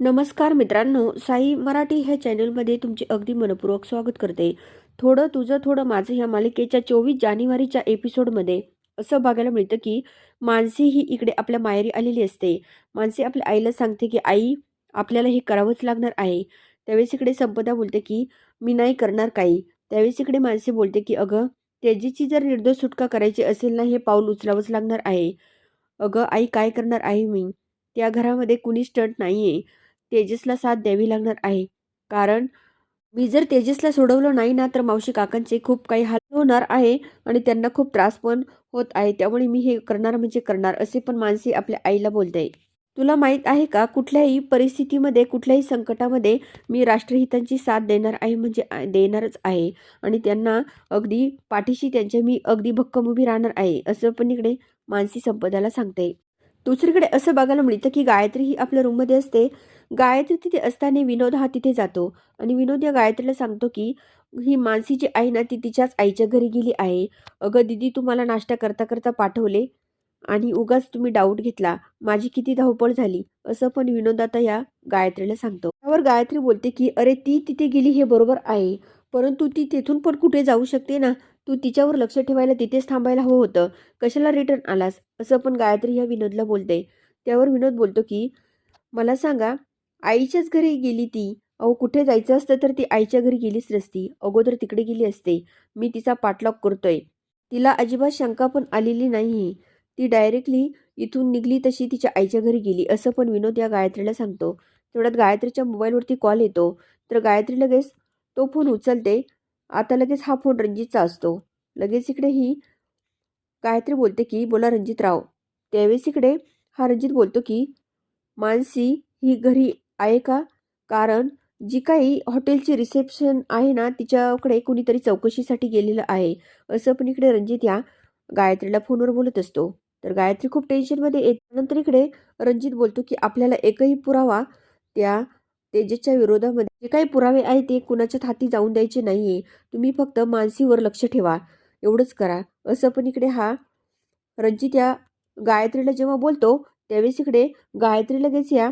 नमस्कार मित्रांनो साई मराठी ह्या चॅनलमध्ये तुमचे अगदी मनपूर्वक स्वागत करते. थोडं तुझं थोडं माझं ह्या मालिकेच्या चोवीस जानेवारीच्या एपिसोडमध्ये असं बघायला मिळतं की मानसी ही इकडे आपल्या माहेरी आलेली असते. मानसी आपल्या आईला सांगते की आई आपल्याला हे करावंच लागणार आहे. त्यावेळेस इकडे संपदा बोलते की मी नाही करणार काही. त्यावेळेस इकडे मानसी बोलते की अगं तेजीची जर निर्दोष सुटका करायची असेल ना हे पाऊल उचलावंच लागणार आहे. अगं आई काय करणार आहे मी? त्या घरामध्ये कुणी स्टंट नाही आहे तेजसला साथ द्यावी लागणार आहे. कारण मी जर तेजसला सोडवलं नाही ना तर मावशी काकांचे खूप काही हाल होणार आहे आणि त्यांना खूप त्रास पण होत आहे. त्यामुळे मी हे करणार म्हणजे करणार असे पण मानसी आपल्या आईला बोलते. तुला माहीत आहे का कुठल्याही परिस्थितीमध्ये कुठल्याही संकटामध्ये मी राष्ट्रहितांची साथ देणार आहे म्हणजे देणारच आहे. आणि त्यांना अगदी पाठीशी त्यांच्या मी अगदी भक्कम उभी राहणार आहे असं पण इकडे मानसी संपदाला सांगते. दुसरीकडे असं बघायला मिळतं की गायत्री ही आपल्या रूममध्ये असते. गायत्री तिथे असताना विनोद हा तिथे जातो. आणि विनोद या गायत्रीला सांगतो की ही मानसी जी आहे ना ती तिच्याच आईच्या घरी गेली आहे. अगं दिदी तुम्हाला नाश्ता करता करता पाठवले आणि उगाच तुम्ही डाऊट घेतला. माझी किती धावपळ झाली. असं पण विनोद आता या गायत्रीला सांगतो. त्यावर गायत्री बोलते की अरे ती तिथे गेली हे बरोबर आहे. परंतु ती तेथून पण कुठे जाऊ शकते ना? तू तिच्यावर लक्ष ठेवायला तिथेच थांबायला हवं होतं. कशाला रिटर्न आलास? असं पण गायत्री ह्या विनोदला बोलते. त्यावर विनोद बोलतो की मला सांगा आईच्याच घरी गेली ती. अहो कुठे जायचं असतं तर ती आईच्या घरी गेलीच नसती. अगोदर तिकडे गेली असते. मी तिचा पाठलाग करतोय. तिला अजिबात शंका पण आलेली नाही ती डायरेक्टली इथून निघली तशी तिच्या आईच्या घरी गेली असं पण विनोद या गायत्रीला सांगतो. तेवढ्यात गायत्रीच्या मोबाईलवरती कॉल येतो. तर गायत्री लगेच तो फोन उचलते. आता लगेच हा फोन रणजितचा असतो. लगेच इकडे ही गायत्री बोलते की बोला रणजित राव त्यावेळेस इकडे हा रणजित बोलतो की मानसी ही घरी आहे का? कारण जी काही हॉटेलची रिसेप्शन आहे ना तिच्याकडे कुणीतरी चौकशीसाठी गेलेलं आहे. असं पण इकडे रणजित या गायत्रीला फोनवर बोलत असतो. तर गायत्री खूप टेन्शनमध्ये येत नंतर इकडे रणजित बोलतो की आपल्याला एकही पुरावा त्या तेजसच्या विरोधामध्ये जे काही पुरावे आहे ते कुणाच्याच हाती जाऊन द्यायचे नाही आहे तुम्ही फक्त मानसीवर लक्ष ठेवा. एवढंच करा. असं पण इकडे हा रणजित या गायत्रीला जेव्हा बोलतो त्यावेळेस इकडे गायत्री लगेच या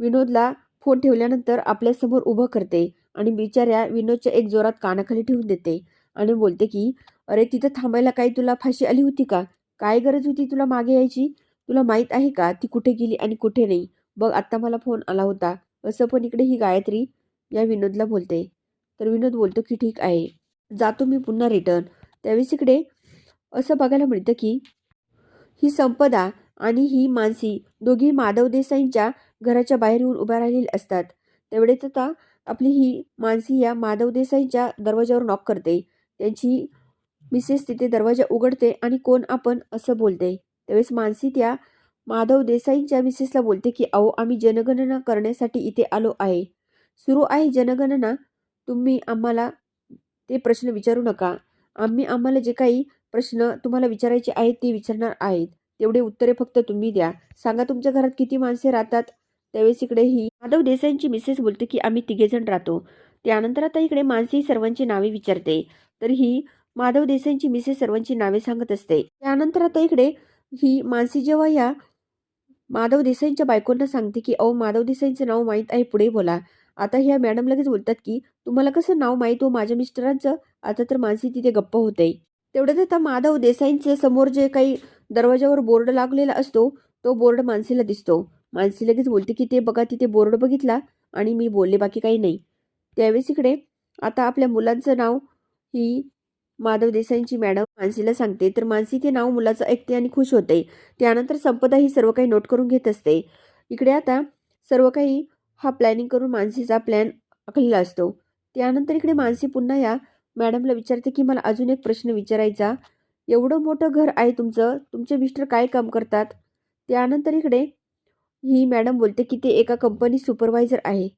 विनोदला फोन ठेवल्यानंतर आपल्यासमोर उभं करते आणि बिचाऱ्या विनोदच्या एक जोरात कानाखाली ठेवून देते आणि बोलते की अरे तिथं थांबायला काही तुला फाशी आली होती का? काय गरज होती तुला मागे यायची? तुला माहीत आहे का ती कुठे गेली आणि कुठे नाही? बघ आत्ता मला फोन आला होता. असं पण इकडे ही गायत्री या विनोदला बोलते. तर विनोद बोलतो की ठीक आहे. जातो मी पुन्हा रिटर्न. त्यावेळेस इकडे असं बघायला मिळतं की ही संपदा आणि ही मानसी दोघी माधव देसाईंच्या घराच्या बाहेर येऊन उभ्या राहिलेली असतात. तेवढेच आता आपली ही मानसी या माधव देसाईंच्या दरवाजावर नॉक करते. त्यांची मिसेस तिथे दरवाजा उघडते आणि कोण आपण असं बोलते. त्यावेळेस मानसी त्या माधव देसाईंच्या मिसेसला बोलते की अहो आम्ही जनगणना करण्यासाठी इथे आलो आहे. सुरू आहे जनगणना. तुम्ही आम्हाला ते प्रश्न विचारू नका. आम्ही आम्हाला जे काही प्रश्न तुम्हाला विचारायचे आहेत ते विचारणार आहेत. तेवढे उत्तरे फक्त तुम्ही द्या. सांगा तुमच्या घरात किती माणसे राहतात? त्यावेळेस इकडे ही माधव देसाईंची मिसेस बोलते की आम्ही तिघेजण राहतो. त्यानंतर आता इकडे मानसी सर्वांची नावे विचारते. तर ही माधव देसाईंची मिसेस सर्वांची नावे सांगत असते. त्यानंतर आता इकडे ही मानसी जेव्हा या माधव देसाईंच्या बायकोंना सांगते की अहो माधव देसाईंचं नाव माहीत आहे पुढे बोला. आता ह्या मॅडम लगेच बोलतात की तुम्हाला कसं नाव माहीत हो? माझ्या मिस्टरांचं आता तर मानसी तिथे गप्प होते. तेवढ्यात आता माधव देसाईंच्या समोर जे काही दरवाजावर बोर्ड लागलेला असतो तो बोर्ड मानसीला दिसतो. मानसी लगेच बोलते की ते बघा तिथे बोर्ड बघितला आणि मी बोलले बाकी काही नाही. त्यावेळेस इकडे आता आपल्या मुलांचं नाव ही माधव देसाईंची मॅडम मानसीला सांगते. तर मानसी ते नाव मुलाचं ऐकते आणि खुश होते. त्यानंतर संपदा ही सर्व काही नोट करून घेत असते. इकडे आता सर्व काही हा प्लॅनिंग करून मानसीचा प्लॅन आखलेला असतो. त्यानंतर इकडे मानसी पुन्हा या मॅडमला विचारते की मला अजून एक प्रश्न विचारायचा. एवढं मोठं घर आहे तुमचं. तुमचे मिस्टर काय काम करतात? त्यानंतर इकडे ही मॅडम बोलते की ते एका कंपनी सुपरवायझर आहे.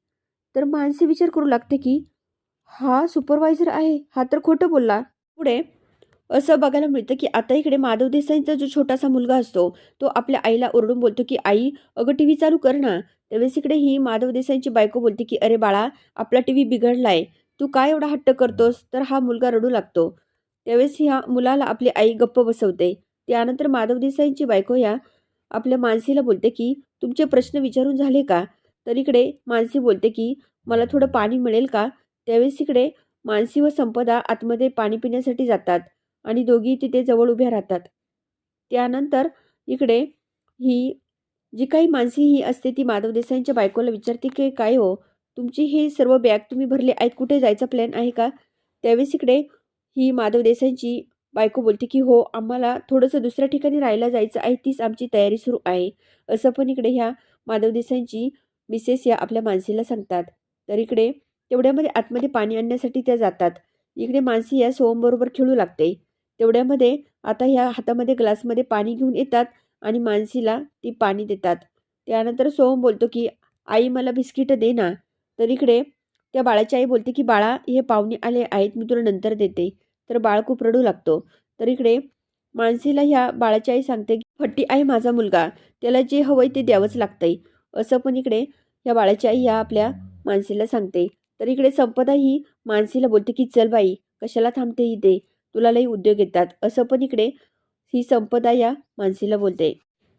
तर मानसी विचार करू लागते की हा सुपरवायझर आहे? हा तर खोटं बोलला. पुढे असं बघायला मिळतं की आता इकडे माधव देसाईंचा जो छोटासा मुलगा असतो तो आपल्या आईला ओरडून बोलतो की आई अगं टी व्ही चालू कर ना. त्यावेळेस इकडे ही माधव देसाईंची बायको बोलते की अरे बाळा आपला टी व्ही बिघडलाय. तू काय एवढा हट्ट करतोस? तर हा मुलगा रडू लागतो. त्यावेळेस ह्या मुलाला आपली आई गप्प बसवते. त्यानंतर माधव देसाईंची बायको या आपल्या मानसीला बोलते की तुमचे प्रश्न विचारून झाले का? तर इकडे मानसी बोलते की मला थोडं पाणी मिळेल का? त्यावेळेस इकडे मानसी व संपदा आतमध्ये पाणी पिण्यासाठी जातात आणि दोघी तिथे जवळ उभ्या राहतात. त्यानंतर इकडे ही जी काही मानसी ही असते ती माधव देसाईंच्या बायकोला विचारते की काय हो? तुमची हे सर्व बॅग तुम्ही भरले आहेत? कुठे जायचा प्लॅन आहे का? त्यावेळेस इकडे ही माधव देसाईंची बायको बोलते की हो आम्हाला थोडंसं दुसऱ्या ठिकाणी राहायला जायचं आहे तीच आमची तयारी सुरू आहे. असं पण इकडे ह्या माधव देसाईंची मिसेस या आपल्या मानसीला सांगतात. तर इकडे तेवढ्यामध्ये आतमध्ये पाणी आणण्यासाठी त्या जातात. इकडे मानसी या सोहमबरोबर खेळू लागते. तेवढ्यामध्ये आता ह्या हातामध्ये ग्लासमध्ये पाणी घेऊन येतात आणि मानसीला ती पाणी देतात. त्यानंतर सोहम बोलतो की आई मला बिस्किट दे ना. तर इकडे त्या बाळाची आई बोलते की बाळा हे पाहुणे आले आहेत मी तुला नंतर देते. तर बाळ खूप रडू लागतो. तर इकडे मानसीला ह्या बाळाची आई सांगते की फट्टी आहे माझा मुलगा. त्याला जे हवंय ते द्यावंच लागतंय. असं पण इकडे ह्या बाळाची आई ह्या आपल्या मानसीला सांगते. तर इकडे संपदा ही मानसीला बोलते की चल बाई कशाला थांबते इथे? तुला लई उद्योग येतात. असं पण इकडे ही संपदा या मानसीला बोलते.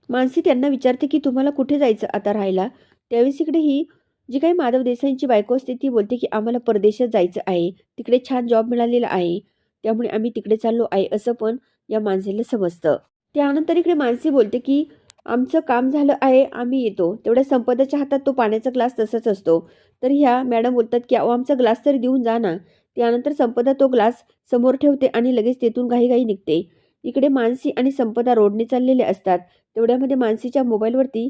मानसी त्यांना विचारते की तुम्हाला कुठे जायचं आता राहायला? त्यावेळेस इकडे ही जी काही माधव देसाईंची बायको असते ती बोलते की आम्हाला परदेशात जायचं आहे. तिकडे छान जॉब मिळालेला आहे. त्यामुळे आम्ही तिकडे चाललो आहे असं पण या माणसेला समजतं. त्यानंतर इकडे माणसी बोलते की आमचं काम झालं आहे आम्ही येतो. तेवढ्या संपदाच्या हातात तो पाण्याचा ग्लास तसाच असतो. तर ह्या मॅडम बोलतात की अहो आमचा ग्लास तरी देऊन जा ना. त्यानंतर संपदा तो ग्लास समोर ठेवते आणि लगेच तेथून घाईघाई निघते. इकडे मानसी आणि संपदा रोडने चाललेले असतात. तेवढ्यामध्ये मानसीच्या मोबाईलवरती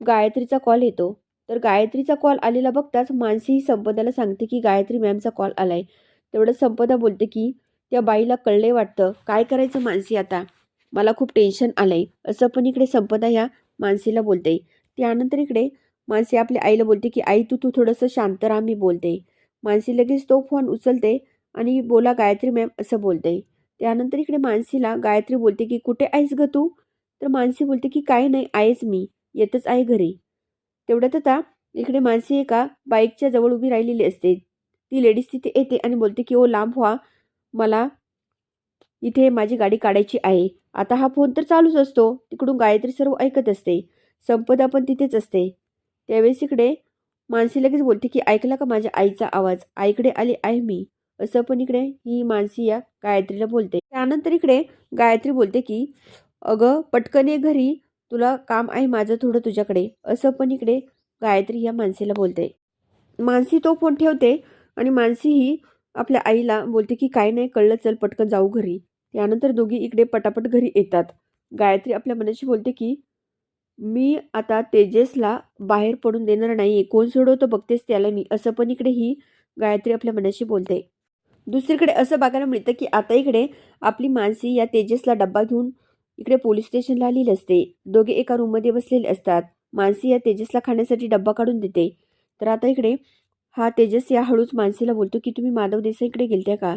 गायत्रीचा कॉल येतो. तर गायत्रीचा कॉल आलेला बघताच मानसी संपदाला सांगते की गायत्री मॅमचा कॉल आलाय. तेवढं संपदा बोलते की त्या बाईला कळले वाटतं. काय करायचं मानसी आता? मला खूप टेन्शन आलंय. असं पण इकडे संपदा ह्या मानसीला बोलते. त्यानंतर इकडे मानसी आपल्या आईला बोलते की आई तू तू थोडंसं शांत राहा मी बोलते. मानसी लगेच तो फोन उचलते आणि बोला गायत्री मॅम असं बोलते. त्यानंतर इकडे मानसीला गायत्री बोलते की कुठे आहेस ग तू? तर मानसी बोलते की काय नाही आहेच मी. येतच आहे घरी. तेवढ्यात आता इकडे मानसी एका बाईकच्या जवळ उभी राहिलेली असते. ती लेडीज तिथे येते आणि बोलते की ओ लांब व्हा. मला इथे माझी गाडी काढायची आहे. आता हा फोन तर चालूच असतो. तिकडून गायत्री सर्व ऐकत असते. संपदा पण तिथेच असते. त्यावेळेस इकडे मानसी लगेच बोलते की ऐकला का माझ्या आईचा आवाज? आईकडे आली आहे मी. असं पण इकडे ही मानसी या गायत्रीला बोलते. त्यानंतर इकडे गायत्री बोलते की अगं पटकन ये घरी. तुला काम आहे माझं थोडं तुझ्याकडे. असं पण इकडे गायत्री या मानसीला बोलते. मानसी तो फोन ठेवते आणि मानसी ही आपल्या आईला बोलते की काय नाही कळलं चल पटकन जाऊ घरी. त्यानंतर दोघी इकडे पटापट घरी येतात. गायत्री आपल्या मनाशी बोलते की मी आता तेजसला बाहेर पडून देणार नाही कोण सोडवतो बघतेस त्याला मी. असं पण इकडे ही गायत्री आपल्या मनाशी बोलते. दुसरीकडे असं बघायला मिळतं की आता इकडे आपली मानसी या तेजसला डब्बा घेऊन इकडे पोलीस स्टेशनला आलेली असते. दोघे एका रूममध्ये बसलेले असतात. मानसी या तेजसला खाण्यासाठी डब्बा काढून देते. तर आता इकडे हा तेजस या हळूच मानसीला बोलतो की तुम्ही माधव देसाईकडे गेलत्या का?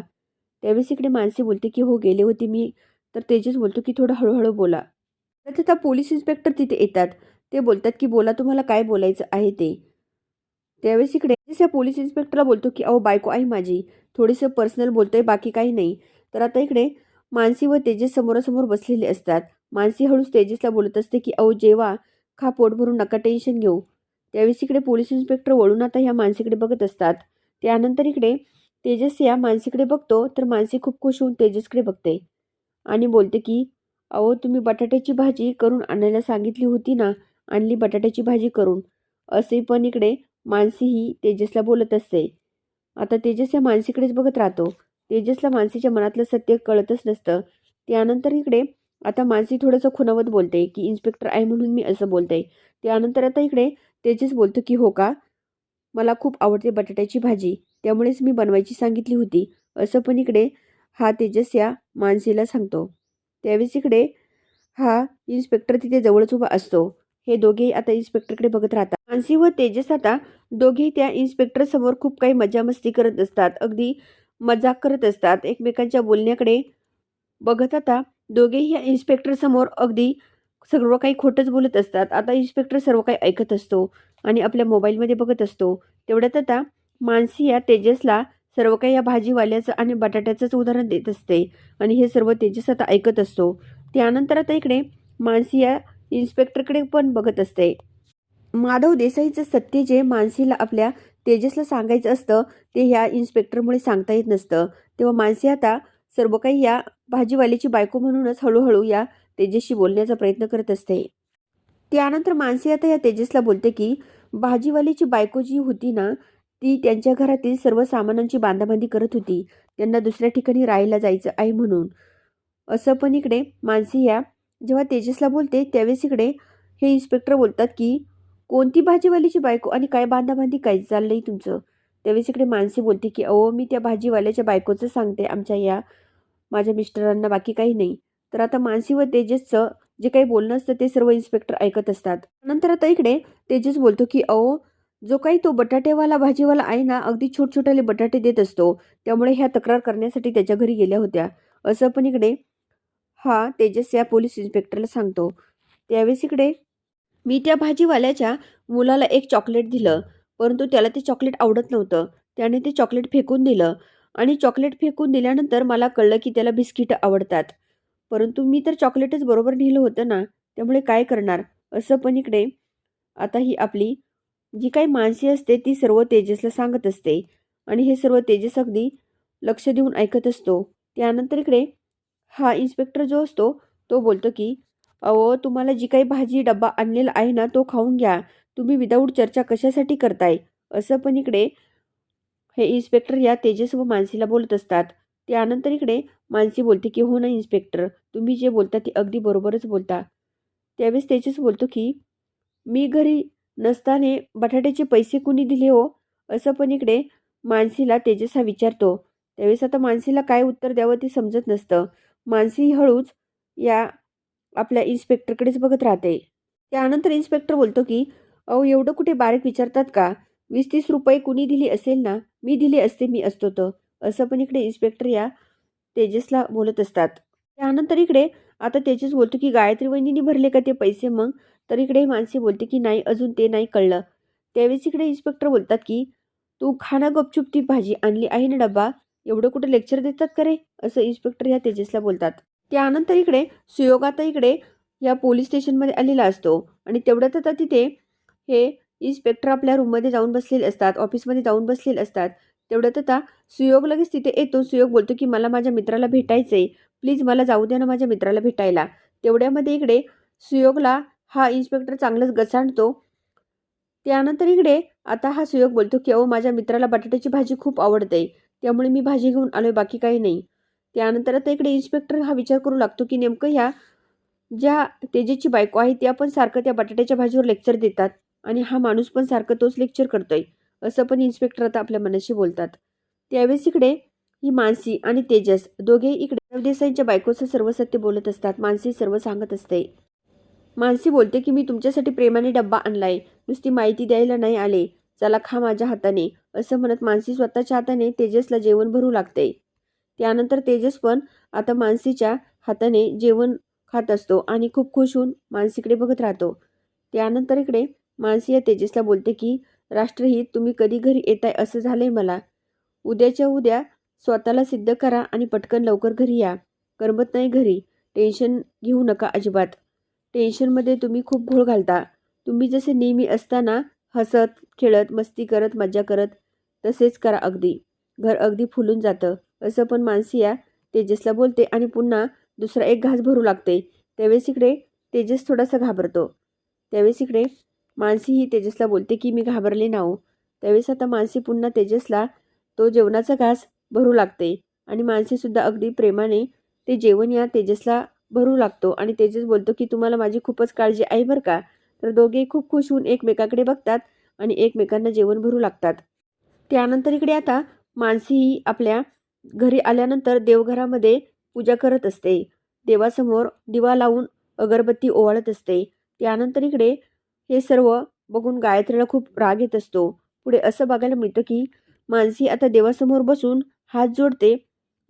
त्यावेळेस इकडे मानसी बोलते की हो गेले होते मी. तर तेजस बोलतो की थोडं हळूहळू बोला. तर तिथं पोलीस इन्स्पेक्टर तिथे येतात. ते बोलतात की बोला तुम्हाला काय बोलायचं आहे ते? त्यावेळेस इकडे या पोलीस इन्स्पेक्टरला बोलतो की अहो बायको आहे माझी. थोडीसं पर्सनल बोलतोय बाकी काही नाही. तर आता इकडे मानसी व तेजस समोरासमोर बसलेले असतात. मानसी हळूच तेजसला बोलत असते की अहो जेवा खा पोट भरून नका टेन्शन घेऊ. त्यावेळेस इकडे पोलीस इन्स्पेक्टर वळून आता ह्या मानसीकडे बघत असतात. त्यानंतर इकडे तेजस या मानसीकडे बघतो तर मानसी खूप खुश होऊन तेजसकडे बघते. आणि बोलते की अहो तुम्ही बटाट्याची भाजी करून आणायला सांगितली होती ना आणली बटाट्याची भाजी करून. असे पण इकडे मानसी ही तेजसला बोलत असते. आता तेजस या मानसीकडेच बघत राहतो. तेजसला मानसीच्या मनातलं सत्य कळतच नसतं. त्यानंतर इकडे आता मानसी थोडंसं खुनावत बोलते की इन्स्पेक्टर आहे म्हणून मी असं बोलते. त्यानंतर आता इकडे तेजस बोलतो की हो का? मला खूप आवडते बटाट्याची भाजी. त्यामुळेच मी बनवायची सांगितली होती. असं पण इकडे हा तेजस या मानसीला सांगतो. त्यावेळेस इकडे हा इन्स्पेक्टर तिथे जवळच उभा असतो. हे दोघेही आता इन्स्पेक्टरकडे बघत राहतात. मानसी व तेजस आता दोघेही त्या इन्स्पेक्टर समोर खूप काही मजा मस्ती करत असतात. अगदी मजाक करत असतात. एकमेकांच्या बोलण्याकडे बघत आता दोघेही या इन्स्पेक्टर समोर अगदी सर्व काही खोटंच बोलत असतात. आता इन्स्पेक्टर सर्व काही ऐकत असतो आणि आपल्या मोबाईलमध्ये बघत असतो. तेवढ्यात आता मानसी या तेजसला सर्व काही या भाजीवाल्याचं आणि बटाट्याचंच उदाहरण देत असते. आणि हे सर्व तेजस आता ऐकत असतो. त्यानंतर आता इकडे मानसी या इन्स्पेक्टरकडे पण बघत असते. माधव देसाईचं सत्य जे मानसीला आपल्या तेजसला सांगायचं असतं ते ह्या इन्स्पेक्टरमुळे सांगता येत नसतं. तेव्हा मानसी आता सर्व काही या भाजीवाल्याची बायको म्हणूनच हळूहळू या तेजसशी बोलण्याचा प्रयत्न करत असते. त्यानंतर मानसी आता या तेजसला बोलते की भाजीवालीची बायको जी होती ना ती त्यांच्या घरातील सर्व सामानांची बांधाबांधी करत होती. त्यांना दुसऱ्या ठिकाणी राहायला जायचं आहे म्हणून. असं पण इकडे मानसी या जेव्हा तेजसला बोलते त्यावेळेस इकडे हे इन्स्पेक्टर बोलतात की कोणती भाजीवालीची बायको आणि काय बांधाबांधी काय चाललंय तुमचं? त्यावेळेस इकडे मानसी बोलते की अहो मी त्या भाजीवाल्याच्या बायकोचं सांगते आमच्या या माझ्या मिस्टरांना बाकी काही नाही. तर आता मानसी व तेजसचं जे काही बोलणं असतं ते सर्व इन्स्पेक्टर ऐकत असतात. नंतर आता इकडे तेजस बोलतो की अहो जो काही तो बटाटेवाला भाजीवाला आहे ना अगदी छोट बटाटे देत असतो. त्यामुळे ह्या तक्रार करण्यासाठी त्याच्या घरी गेल्या होत्या. असं पण इकडे हा तेजस या पोलीस इन्स्पेक्टरला सांगतो. त्यावेळेस इकडे मी त्या भाजीवाल्याच्या मुलाला एक चॉकलेट दिलं परंतु त्याला ते चॉकलेट आवडत नव्हतं. त्याने ते चॉकलेट फेकून दिलं. आणि चॉकलेट फेकून दिल्यानंतर मला कळलं की त्याला बिस्किटं आवडतात. परंतु मी तर चॉकलेटच बरोबर नेलं होतं ना त्यामुळे काय करणार? असं पण इकडे. आता ही आपली जी काही माणसे असते ती सर्व तेजसला सांगत असते. आणि हे सर्व तेजस अगदी लक्ष देऊन ऐकत असतो. त्यानंतर इकडे हा इन्स्पेक्टर जो असतो तो बोलतो की अहो तुम्हाला जी काही भाजी डब्बा आणलेला आहे ना तो खाऊन घ्या. तुम्ही विदाऊट चर्चा कशासाठी करताय? असं पण इकडे हे इन्स्पेक्टर या तेजस व मानसीला बोलत असतात. त्यानंतर इकडे मानसी बोलते की हो ना इन्स्पेक्टर तुम्ही जे बोलता ते अगदी बरोबरच बोलता. त्यावेळेस तेजस बोलतो की मी घरी नसताने बटाट्याचे पैसे कुणी दिले हो? असं पण इकडे मानसीला तेजस हा विचारतो. त्यावेळेस आता मानसीला काय उत्तर द्यावं ते समजत नसतं. मानसी हळूच या आपल्या इन्स्पेक्टरकडेच बघत राहते. त्यानंतर इन्स्पेक्टर बोलतो की अहो एवढं कुठे बारीक विचारतात का? वीस तीस रुपये कुणी दिली असेल ना? मी दिले असते मी असतो तर असं पण इकडे इन्स्पेक्टर या तेजसला बोलत असतात. त्यानंतर इकडे आता तेजस बोलतो की गायत्री वहिनीने भरले का ते पैसे मग? तर इकडे मानसी बोलते की नाही अजून ते नाही कळलं. त्यावेळेस इकडे इन्स्पेक्टर बोलतात की तू खाणं गपचूप ती भाजी आणली आहे ना डब्बा? एवढं कुठं लेक्चर देतात का रे? असं इन्स्पेक्टर या तेजसला बोलतात. त्यानंतर इकडे सुयोग आता इकडे या पोलीस स्टेशनमध्ये आलेला असतो आणि तेवढ्यात आता तिथे हे इन्स्पेक्टर आपल्या रूममध्ये जाऊन बसलेले असतात ऑफिसमध्ये जाऊन बसलेले असतात. तेवढ्यात आता सुयोग लगेच तिथे येतो. सुयोग बोलतो की मला माझ्या मित्राला भेटायचं आहे प्लीज मला जाऊ द्या ना माझ्या मित्राला भेटायला. तेवढ्यामध्ये इकडे सुयोगला हा इन्स्पेक्टर चांगलंच गचाणतो त्यानंतर इकडे आता हा सुयोग बोलतो की अहो माझ्या मित्राला बटाट्याची भाजी खूप आवडते. त्यामुळे मी भाजी घेऊन आलोय बाकी काही नाही. त्यानंतर आता इकडे इन्स्पेक्टर हा विचार करू लागतो की नेमकं ह्या ज्या तेजेची बायको आहे त्या पण सारखं त्या बटाट्याच्या भाजीवर लेक्चर देतात आणि हा माणूस पण सारखं तोच लेक्चर करतोय. असं पण इन्स्पेक्टर आता आपल्या मनाशी बोलतात. त्यावेळेस इकडे ही मानसी आणि तेजस दोघे इकडे देसाईंच्या बायकोचं सर्व सत्य बोलत असतात. मानसी सर्व सांगत असते. मानसी बोलते की मी तुमच्यासाठी प्रेमाने डब्बा आणलाय. नुसती माहिती द्यायला नाही आले. चला खा माझ्या हाताने. असं म्हणत मानसी स्वतःच्या हाताने तेजसला जेवण भरू लागते. त्यानंतर तेजस पण आता मानसीच्या हाताने जेवण खात असतो आणि खूप खुश होऊन मानसीकडे बघत राहतो. त्यानंतर इकडे मानसी या तेजसला बोलते की राष्ट्रहित तुम्ही कधी घरी येताय असं झालंय मला. उद्याच्या उद्या स्वतःला सिद्ध करा आणि पटकन लवकर घरी या. करमत नाही घरी. टेन्शन घेऊ नका अजिबात. टेन्शनमध्ये तुम्ही खूप घोळ घालता. तुम्ही जसे नेहमी असताना हसत खेळत मस्ती करत मज्जा करत तसेच करा अगदी. घर अगदी फुलून जातं. असं पण मानसिया तेजसला बोलते आणि पुन्हा दुसरा एक घास भरू लागते. त्यावेळेस इकडे तेजस थोडासा घाबरतो. त्यावेळेस इकडे मानसी ही तेजसला बोलते की मी घाबरले नाहो त्यावेळेस आता मानसी पुन्हा तेजसला तो जेवणाचा घास भरू लागते. आणि मानसीसुद्धा अगदी प्रेमाने ते जेवण या तेजसला भरू लागतो. आणि तेजस बोलतो की तुम्हाला माझी खूपच काळजी आहे बरं का. तर दोघे खूप खुश होऊन एकमेकाकडे बघतात आणि एकमेकांना जेवण भरू लागतात. त्यानंतर इकडे आता मानसी ही आपल्या घरी आल्यानंतर देवघरामध्ये पूजा करत असते. देवासमोर दिवा लावून अगरबत्ती ओवाळत असते. त्यानंतर इकडे हे सर्व बघून गायत्रीला खूप राग येत असतो. पुढे असं बघायला मिळतं की मानसी आता देवासमोर बसून हात जोडते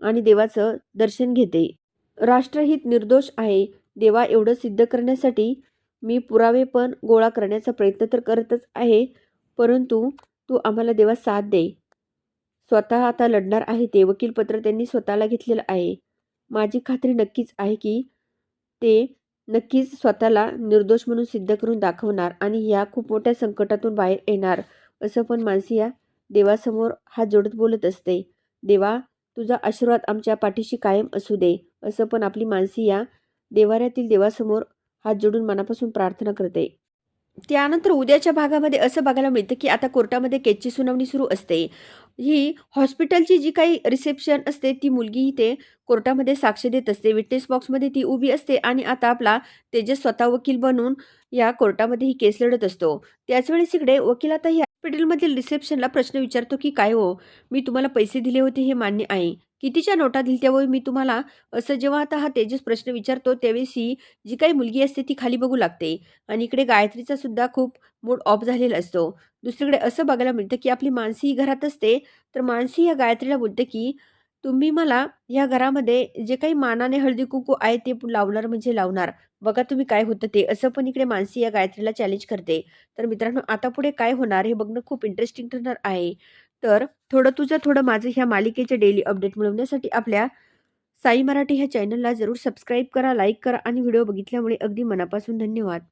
आणि देवाचं दर्शन घेते. राष्ट्रहित निर्दोष आहे. देवा एवढं सिद्ध करण्यासाठी मी पुरावे पण गोळा करण्याचा प्रयत्न तर करतच आहे परंतु तू आम्हाला देवा साथ दे. स्वतः आता लढणार आहे. ते वकीलपत्र त्यांनी स्वतःला घेतलेलं आहे. माझी खात्री नक्कीच आहे की ते नक्कीच स्वतःला निर्दोष म्हणून सिद्ध करून दाखवणार आणि या खूप मोठ्या संकटातून बाहेर येणार असं पण मानसी या देवासमोर हात जोडत बोलत असते. देवा तुझा आशीर्वाद आमच्या पाठीशी कायम असू दे असं पण आपली मानसी या देवाऱ्यातील देवासमोर हात जोडून मनापासून प्रार्थना करते. त्यानंतर उद्याच्या भागामध्ये असं बघायला मिळतं की आता कोर्टामध्ये केसची सुनावणी सुरू असते. ही हॉस्पिटलची जी काही रिसेप्शन असते ती मुलगी इथे कोर्टामध्ये साक्ष देत असते. विटनेस बॉक्समध्ये ती उभी असते आणि आता आपला तेजस स्वतः वकील बनून या कोर्टामध्ये ही केस लढत असतो. त्याचवेळेस इकडे वकील आता ही हॉस्पिटलमधील रिसेप्शनला प्रश्न विचारतो की काय हो? मी तुम्हाला पैसे दिले होते हे मान्य आहे. कितीच्या नोटा दिल्या त्यावेळी मी तुम्हाला असं जेव्हा आता हा तेजस प्रश्न विचारतो त्यावेळेस ही जी काही मुलगी असते ती खाली बघू लागते आणि इकडे गायत्रीचा सुद्धा खूप मूड ऑफ झालेला असतो. दुसरीकडे असं बघायला मिळतं की आपली मानसी ही घरात असते तर मानसी या गायत्रीला बोलते की तुम्ही मला या घरामध्ये जे काही मानाने हळदी कुंकू आहे ते लावणार म्हणजे लावणार. बघा तुम्ही काय होतं ते. असं पण इकडे मानसी या गायत्रीला चॅलेंज करते. तर मित्रांनो आता पुढे काय होणार हे बघणं खूप इंटरेस्टिंग ठरणार आहे. तर थोडं तुझं थोडं माझं ह्या मालिकेचे डेली अपडेट मिळवण्यासाठी आपल्या साई मराठी ह्या चॅनलला जरूर सबस्क्राईब करा लाईक करा आणि व्हिडिओ बघितल्यामुळे अगदी मनापासून धन्यवाद.